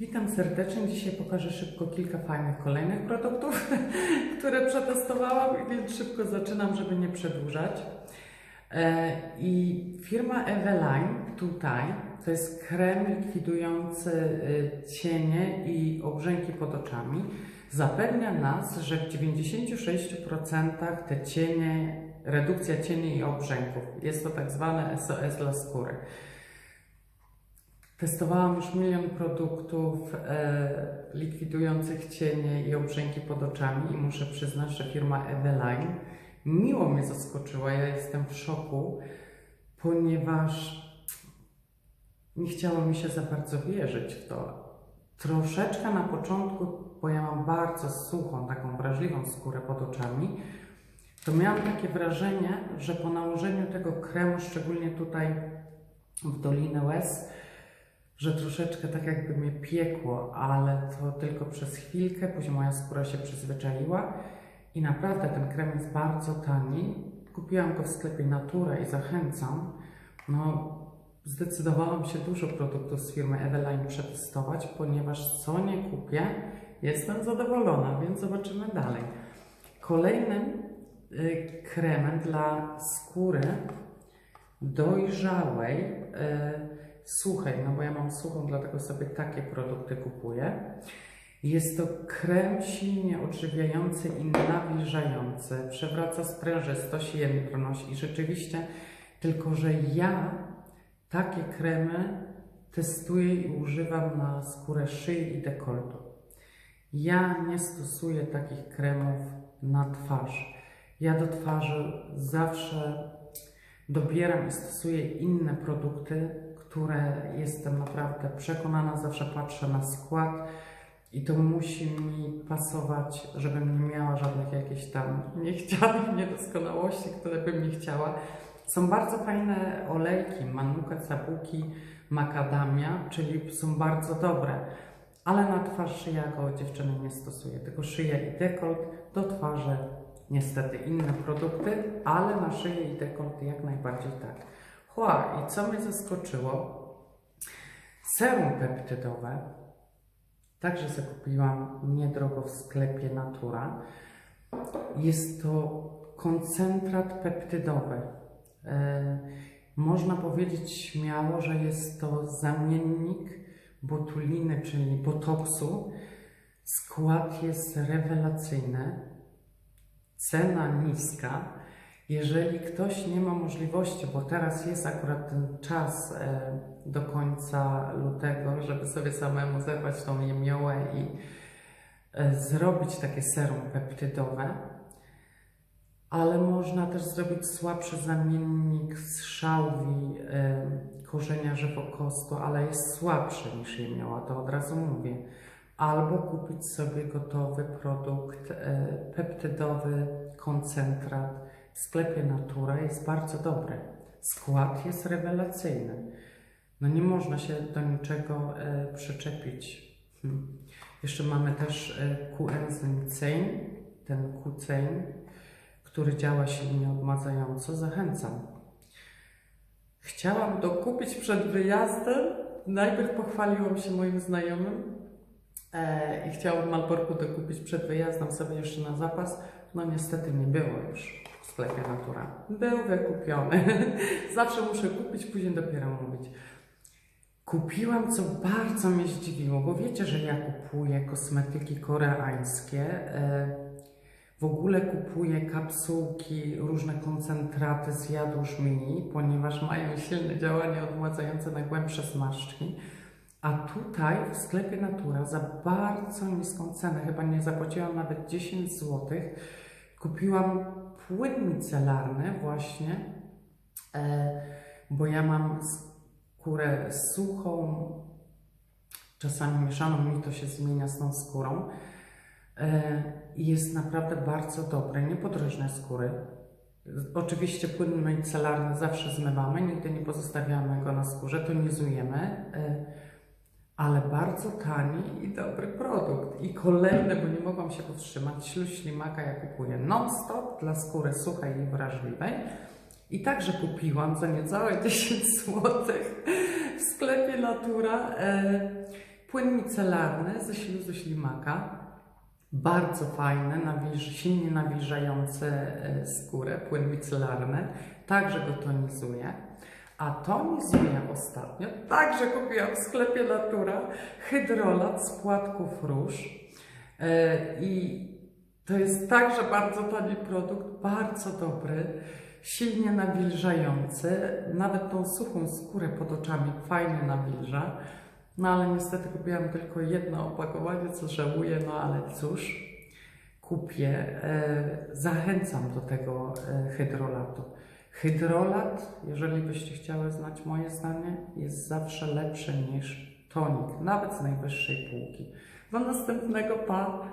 Witam serdecznie. Dzisiaj pokażę szybko kilka fajnych kolejnych produktów, które przetestowałam, więc szybko zaczynam, żeby nie przedłużać. E, I firma Eveline tutaj to jest krem likwidujący y, cienie i obrzęki pod oczami. Zapewnia nas, że w 96% te cienie, redukcja cieni i obrzęków. Jest to tak zwane SOS dla skóry. Testowałam już milion produktów e, likwidujących cienie i obrzęki pod oczami i muszę przyznać, że firma Eveline miło mnie zaskoczyła. Ja jestem w szoku, ponieważ nie chciało mi się za bardzo wierzyć w to. Troszeczkę na początku, bo ja mam bardzo suchą, taką wrażliwą skórę pod oczami, to miałam takie wrażenie, że po nałożeniu tego kremu, szczególnie tutaj w Dolinę Łez, że troszeczkę tak jakby mnie piekło, ale to tylko przez chwilkę, później moja skóra się przyzwyczaiła i naprawdę ten krem jest bardzo tani. Kupiłam go w sklepie Natura i zachęcam. No, zdecydowałam się dużo produktów z firmy Eveline przetestować, ponieważ co nie kupię, jestem zadowolona, więc zobaczymy dalej. Kolejnym y, kremem dla skóry dojrzałej, y, suchej, no bo ja mam suchą, dlatego sobie takie produkty kupuję. Jest to krem silnie odżywiający i nawilżający. Przewraca sprężystość i jędrność. I rzeczywiście, tylko że ja takie kremy testuję i używam na skórę szyi i dekoltu. Ja nie stosuję takich kremów na twarz. Ja do twarzy zawsze dobieram i stosuję inne produkty, które jestem naprawdę przekonana, zawsze patrzę na skład i to musi mi pasować, żebym nie miała żadnych jakichś tam niechcianych niedoskonałości, które bym nie chciała. Są bardzo fajne olejki, manuka, sabuki, makadamia, czyli są bardzo dobre. Ale na twarz szyja go dziewczyny nie stosuję, tylko szyja i dekolt, do twarzy niestety inne produkty, ale na szyję i dekolt jak najbardziej tak. Chła, i co mnie zaskoczyło? Serum peptydowe. Także zakupiłam niedrogo w sklepie Natura. Jest to koncentrat peptydowy. E, można powiedzieć śmiało, że jest to zamiennik botuliny, czyli botoksu. Skład jest rewelacyjny, cena niska. Jeżeli ktoś nie ma możliwości, bo teraz jest akurat ten czas e, do końca lutego, żeby sobie samemu zerwać tą jemiołę i e, zrobić takie serum peptydowe, ale można też zrobić słabszy zamiennik z szałwi e, korzenia żywokostu, ale jest słabszy niż jemioła, to od razu mówię. Albo kupić sobie gotowy produkt peptydowy, koncentrat, w sklepie Natura jest bardzo dobry. Skład jest rewelacyjny. No nie można się do niczego e, przyczepić. Hm. Jeszcze mamy też e, coenzym CEIN, ten Q-CEIN, który działa silnie odmadzająco. Zachęcam. Chciałam dokupić przed wyjazdem. Najpierw pochwaliłam się moim znajomym e, i chciałam Malborku dokupić przed wyjazdem sobie jeszcze na zapas. No niestety nie było już w sklepie Natura. Był wykupiony. Zawsze muszę kupić, później dopiero mówić. Kupiłam, co bardzo mnie zdziwiło, bo wiecie, że ja kupuję kosmetyki koreańskie. E, w ogóle kupuję kapsułki, różne koncentraty z jadłuż mini, ponieważ mają silne działanie odmładzające na głębsze zmarszczki. A tutaj w sklepie Natura za bardzo niską cenę, chyba nie zapłaciłam nawet 10 zł, kupiłam płyn micelarny właśnie, e, bo ja mam skórę suchą, czasami mieszaną, mi to się zmienia z tą skórą. E, jest naprawdę bardzo dobre, niepodrożne skóry. Oczywiście płyn micelarny zawsze zmywamy, nigdy nie pozostawiamy go na skórze, tonizujemy. Ale bardzo tani i dobry produkt. I kolejny, bo nie mogłam się powstrzymać, śluz ślimaka ja kupuję non-stop dla skóry suchej i wrażliwej. I także kupiłam za niecałe 10 zł w sklepie Natura. E, Płyn micelarny ze śluzu ślimaka. Bardzo fajny, nawilż, silnie nawilżający e, skórę, płyn micelarny. Także go tonizuje. A tonizuje ostatnio, także kupiłam w sklepie Natura, hydrolat z płatków róż. E, I to jest także bardzo tani produkt, bardzo dobry, silnie nawilżający. Nawet tą suchą skórę pod oczami fajnie nawilża. No ale niestety kupiłam tylko jedno opakowanie, co żałuję, no ale cóż, kupię. E, zachęcam do tego e, hydrolatu. Hydrolat, jeżeli byście chciały znać moje zdanie, jest zawsze lepszy niż tonik, nawet z najwyższej półki. Do następnego pa!